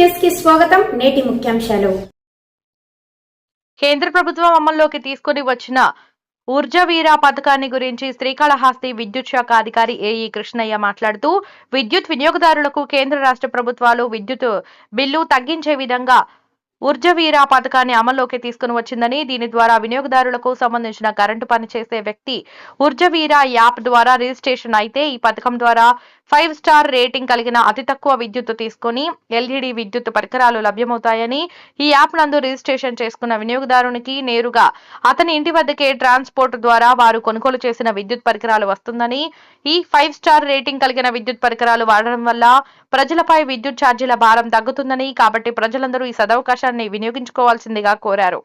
నమస్కారం నేటి ముఖ్యాంశాలు. కేంద్ర ప్రభుత్వం అమల్లోకి తీసుకుని వచ్చిన ఊర్జవీర పథకాన్ని గురించి శ్రీకాళహస్తి విద్యుత్ శాఖ అధికారి ఏఈ కృష్ణయ్య మాట్లాడుతూ విద్యుత్ వినియోగదారులకు కేంద్ర రాష్ట్ర ప్రభుత్వాలు విద్యుత్ బిల్లు తగ్గించే విధంగా ఉర్జవీరా పథకాన్ని అమల్లోకి తీసుకుని వచ్చిందని దీని ద్వారా వినియోగదారులకు సంబంధించిన కరెంటు పనిచేసే వ్యక్తి ఊర్జవీర యాప్ ద్వారా రిజిస్ట్రేషన్ అయితే ఈ పథకం ద్వారా ఫైవ్ స్టార్ రేటింగ్ కలిగిన అతి తక్కువ విద్యుత్ తీసుకుని ఎల్ఈడి విద్యుత్ పరికరాలు లభ్యమవుతాయని ఈ యాప్ నందు రిజిస్ట్రేషన్ చేసుకున్న వినియోగదారునికి నేరుగా అతని ఇంటి వద్దకే ట్రాన్స్పోర్ట్ ద్వారా వారు కొనుగోలు చేసిన విద్యుత్ పరికరాలు వస్తుందని ఈ ఫైవ్ స్టార్ రేటింగ్ కలిగిన విద్యుత్ పరికరాలు వాడడం వల్ల ప్రజలపై విద్యుత్ ఛార్జీల భారం తగ్గుతుందని కాబట్టి ప్రజలందరూ ఈ సదవకాశాన్ని వినియోగించుకోవాల్సిందిగా కోరారు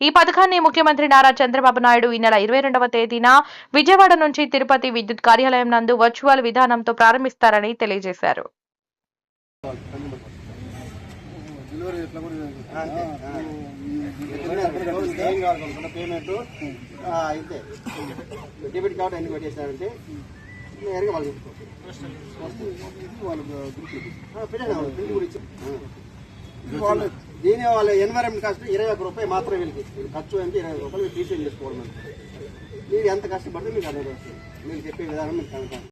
ఈ పథకాన్ని ముఖ్యమంత్రి నారా చంద్రబాబు నాయుడు ఈ నెల ఇరవై రెండవ తేదీన విజయవాడ నుంచి తిరుపతి విద్యుత్ కార్యాలయం నందు వర్చువల్ విధానంతో ప్రారంభిస్తారని తెలియజేశారు వాళ్ళు దీని వాళ్ళ ఎన్వైరన్మెంట్ కాస్ట్ ఇరవై ఒక్క రూపాయి మాత్రమే వీళ్ళకి ఖర్చు అంటే ఇరవై రూపాయలు మీరు తీసేం చేసుకోవడం మీరు ఎంత కష్టపడితే మీకు అర్థం వస్తుంది. మీరు చెప్పే విధానం మీకు కనుక